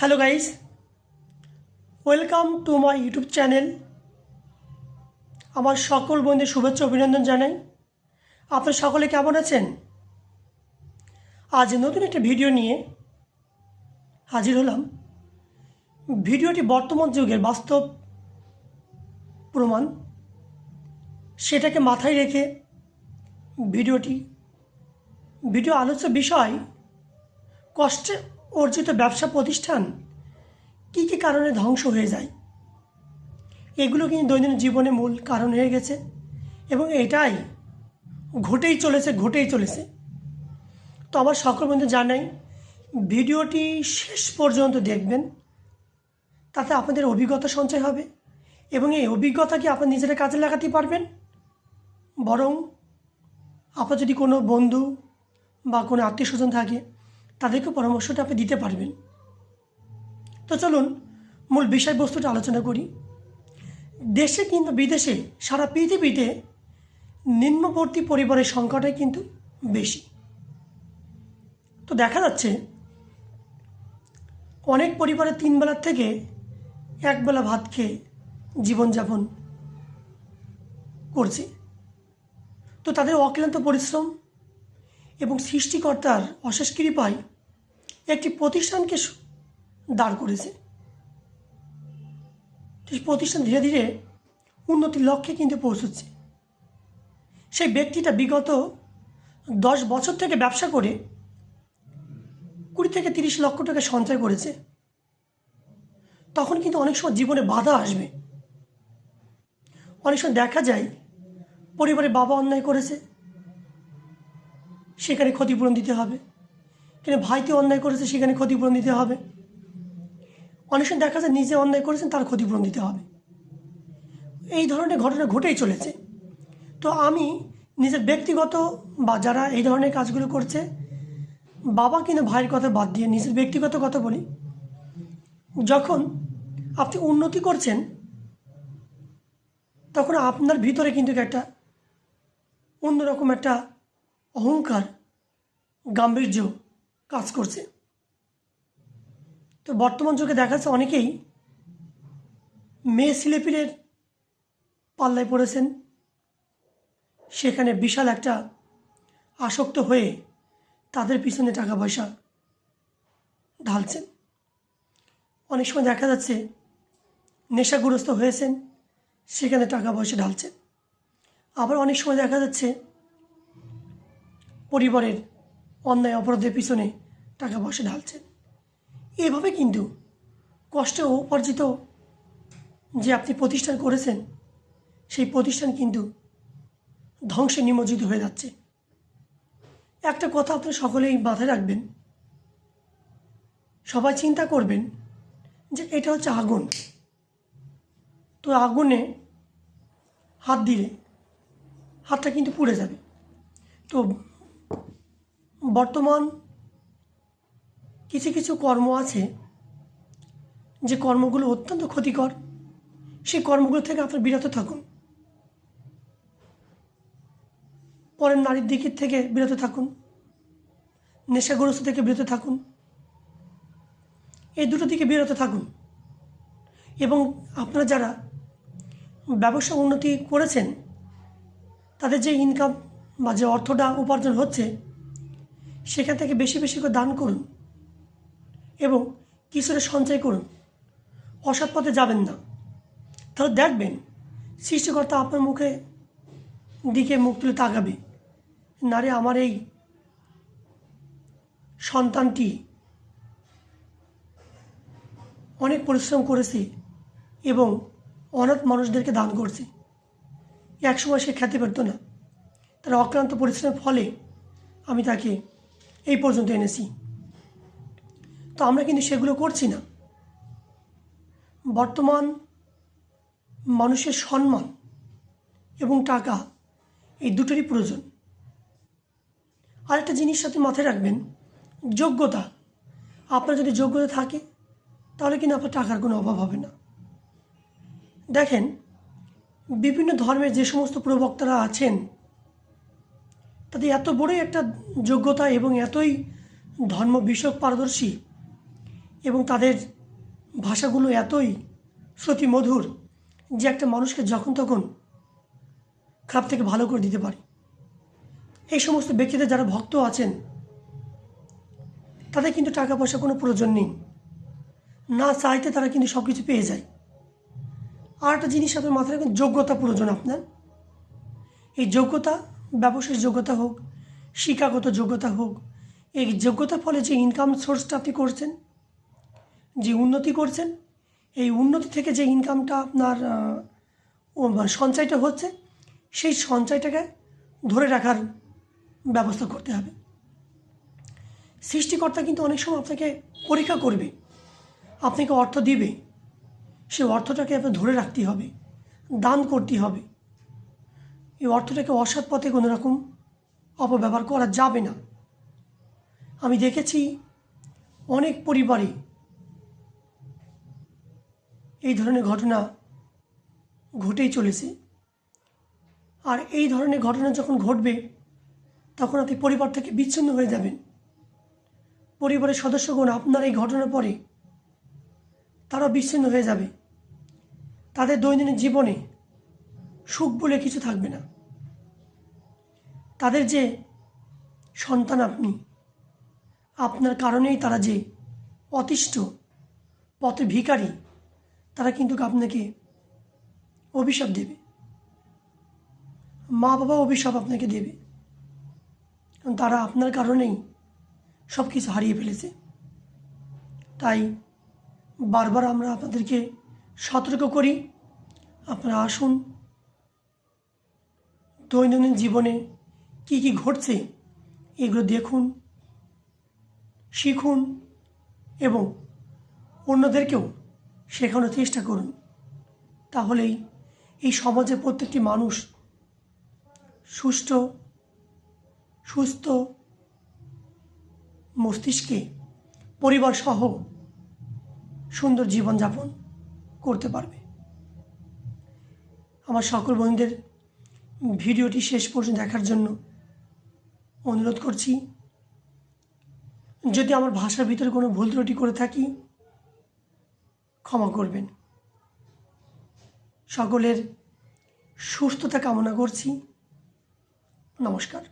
Hello guys welcome to my YouTube channel আমার সকল বন্ধুদের শুভেচ্ছা অভিনন্দন জানাই। আপনারা সকলে কেমন আছেন? আজ নতুন একটা ভিডিও নিয়ে হাজির হলাম। ভিডিওটি বর্তমান যুগের বাস্তব প্রমাণ। সেটাকে মাথায় রেখে ভিডিওটি, ভিডিও আলোচ্য বিষয়, কষ্টে অর্জিত ব্যবসা প্রতিষ্ঠান কী কী কারণে ধ্বংস হয়ে যায়? এগুলো কিন্তু দৈনন্দিন জীবনে মূল কারণ হয়ে গেছে এবং এটাই ঘটেই চলেছে ঘটেই চলেছে। তো আবার সকল বন্ধু জানাই, ভিডিওটি শেষ পর্যন্ত দেখবেন। তাতে আপনাদের অভিজ্ঞতা সঞ্চয় হবে এবং এই অভিজ্ঞতাকে আপনার নিজেরা কাজে লাগাতে পারবেন। বরং আপনার যদি কোনো বন্ধু বা কোনো আত্মীয় স্বজন থাকে তাদেরকে পরামর্শটা আপনি দিতে পারবেন। তো চলুন মূল বিষয়বস্তুটা আলোচনা করি। দেশে কিন্তু বিদেশে সারা পৃথিবীতে নিম্নবর্তী পরিবারের সংখ্যাটাই কিন্তু বেশি। তো দেখা যাচ্ছে অনেক পরিবারে তিন বেলার থেকে একবেলা ভাত খেয়ে জীবনযাপন করছে। তো তাদের অক্লান্ত পরিশ্রম এবং সৃষ্টিকর্তার অশেষ কৃপায় একটি প্রতিষ্ঠানকে দাঁড় করেছে। প্রতিষ্ঠান ধীরে ধীরে উন্নতির লক্ষ্যে কিন্তু পৌঁছচ্ছে। সেই ব্যক্তিটা বিগত দশ বছর থেকে ব্যবসা করে কুড়ি থেকে তিরিশ লক্ষ টাকা সঞ্চয় করেছে। তখন কিন্তু অনেক সময় জীবনে বাধা আসবে। অনেক সময় দেখা যায় পরিবারে বাবা অন্যায় করেছে, সেখানে ক্ষতিপূরণ দিতে হবে। কিন্তু ভাইতে অন্যায় করেছে, সেখানে ক্ষতিপূরণ দিতে হবে। অনেক সময় দেখা যায় নিজে অন্যায় করেছেন, তার ক্ষতিপূরণ দিতে হবে। এই ধরনের ঘটনা ঘটেই চলেছে। তো আমি নিজের ব্যক্তিগত বা যারা এই ধরনের কাজগুলো করছে, বাবা কিন্তু ভাইয়ের কথা বাদ দিয়ে নিজের ব্যক্তিগত কথা বলি। যখন আপনি উন্নতি করছেন, তখন আপনার ভিতরে কিন্তু একটা অন্যরকম একটা অহংকার, গাম্ভীর্য কাজ করছে। তো বর্তমান যুগে দেখা যাচ্ছে অনেকেই মেয়ে ছেলেপিলের পাল্লায় পড়েছেন। সেখানে বিশাল একটা আসক্ত হয়ে তাদের পিছনে টাকা পয়সা ঢালছেন। অনেক সময় দেখা যাচ্ছে নেশাগ্রস্ত হয়েছেন, সেখানে টাকা পয়সা ঢালছেন। আবার অনেক সময় দেখা যাচ্ছে পরিবারের অন্যায় অপরাধের পিছনে টাকা পয়সা ঢালছেন। এভাবে কিন্তু কষ্টে উপার্জিত যে আপনি প্রতিষ্ঠান করেছেন, সেই প্রতিষ্ঠান কিন্তু ধ্বংসে নিমজ্জিত হয়ে যাচ্ছে। একটা কথা আপনি সকলেই মাথায় রাখবেন, সবাই চিন্তা করবেন যে এটা হচ্ছে আগুন। তো আগুনে হাত দিলে হাতটা কিন্তু পুড়ে যাবে। তো বর্তমান কিছু কিছু কর্ম আছে যে কর্মগুলো অত্যন্ত ক্ষতিকর। সেই কর্মগুলো থেকে আপনার বিরত থাকুন। পরের নারীর দিকের থেকে বিরত থাকুন। নেশাগ্রস্ত থেকে বিরত থাকুন। এই দুটো দিকে বিরত থাকুন। এবং আপনারা যারা ব্যবসা উন্নতি করেছেন, তাদের যে ইনকাম বা যে অর্থটা উপার্জন হচ্ছে সেখান থেকে বেশি বেশি করে দান করুন এবং কিছুটা সঞ্চয় করুন। অসৎ পথে যাবেন না। তাহলে দেখবেন সৃষ্টিকর্তা আপনার মুখে দিকে মুখ তুলে তাকাবে। নারে আমার এই সন্তানটি অনেক পরিশ্রম করেছে এবং অনাথ মানুষদেরকে দান করছে। একসময় সে খেতে পারতো না। তার অক্লান্ত পরিশ্রমের ফলে আমি তাকে এই পর্যন্ত এনেছি। তো আমরা কিন্তু সেগুলো করছি না। বর্তমান মানুষের সম্মান এবং টাকা এই দুটোরই প্রয়োজন। আরেকটা জিনিস সাথে মাথায় রাখবেন, যোগ্যতা। আপনার যদি যোগ্যতা থাকে, তাহলে কিন্তু আপনার টাকার কোনো অভাব হবে না। দেখেন, বিভিন্ন ধর্মের যে সমস্ত প্রবক্তারা আছেন তাদের এত বড়ই একটা যোগ্যতা এবং এতই ধর্ম বিষয়ক পারদর্শী এবং তাদের ভাষাগুলো এতই শ্রুতি মধুর যে একটা মানুষকে যখন তখন খারাপ থেকে ভালো করে দিতে পারে। এই সমস্ত ব্যক্তিদের যারা ভক্ত আছেন, তাদের কিন্তু টাকা পয়সা কোনো প্রয়োজন নেই। না চাইতে তারা কিন্তু সব কিছু পেয়ে যায়। আর একটা জিনিস আপনার মাথায় রাখবেন, যোগ্যতা প্রয়োজন আপনার। এই যোগ্যতা ব্যবসায়িক যোগ্যতা হোক, শিক্ষাগত যোগ্যতা হোক, এই যোগ্যতার ফলে যে ইনকাম সোর্সটা আপনি করছেন, যে উন্নতি করছেন, এই উন্নতি থেকে যে ইনকামটা আপনার সঞ্চয়টা হচ্ছে, সেই সঞ্চয়টাকে ধরে রাখার ব্যবস্থা করতে হবে। সৃষ্টিকর্তা কিন্তু অনেক সময় আপনাকে পরীক্ষা করবে, আপনাকে অর্থ দিবে সেই অর্থটাকে আপনার ধরে রাখতে হবে, দান করতে হবে এই অর্থটাকে অসৎ পথে কোনো রকম অপব্যবহার করা যাবে না। আমি দেখেছি অনেক পরিবারে এই ধরনের ঘটনা ঘটেই চলেছে। আর এই ধরনের ঘটনা যখন ঘটবে, তখন আপনি পরিবার থেকে বিচ্ছিন্ন হয়ে যাবেন। পরিবারের সদস্যগণ আপনার এই ঘটনার পরে তারা বিচ্ছিন্ন হয়ে যাবে। তাদের দৈনন্দিন জীবনে সুখ বলে কিছু থাকবে না। তাদের যে সন্তান আপনি, আপনার কারণেই তারা যে অতিষ্ঠ, পথে ভিখারি, তারা কিন্তু আপনাকে অভিশাপ দেবে। মা বাবা অভিশাপ আপনাকে দেবে। কারণ তারা আপনার কারণেই সব কিছু হারিয়ে ফেলেছে। তাই বারবার আমরা আপনাদেরকে সতর্ক করি। আপনারা আসুন দৈনন্দিন জীবনে কি কি ঘটছে, এগুলো দেখুন, শিখুন এবং অন্যদেরকেও শেখানোর চেষ্টা করুন। তাহলেই এই সমাজের প্রত্যেকটি মানুষ সুষ্ঠু সুস্থ মস্তিষ্কে পরিবার সহ সুন্দর জীবনযাপন করতে পারবে। আমার সকল বন্ধুদের ভিডিওটি শেষ পর্যন্ত দেখার জন্য অনুরোধ করছি, যদি আমার ভাষার ভিতরে কোনো ভুল ত্রুটি করে থাকি, ক্ষমা করবেন। সকলের সুস্থতা কামনা করছি। নমস্কার।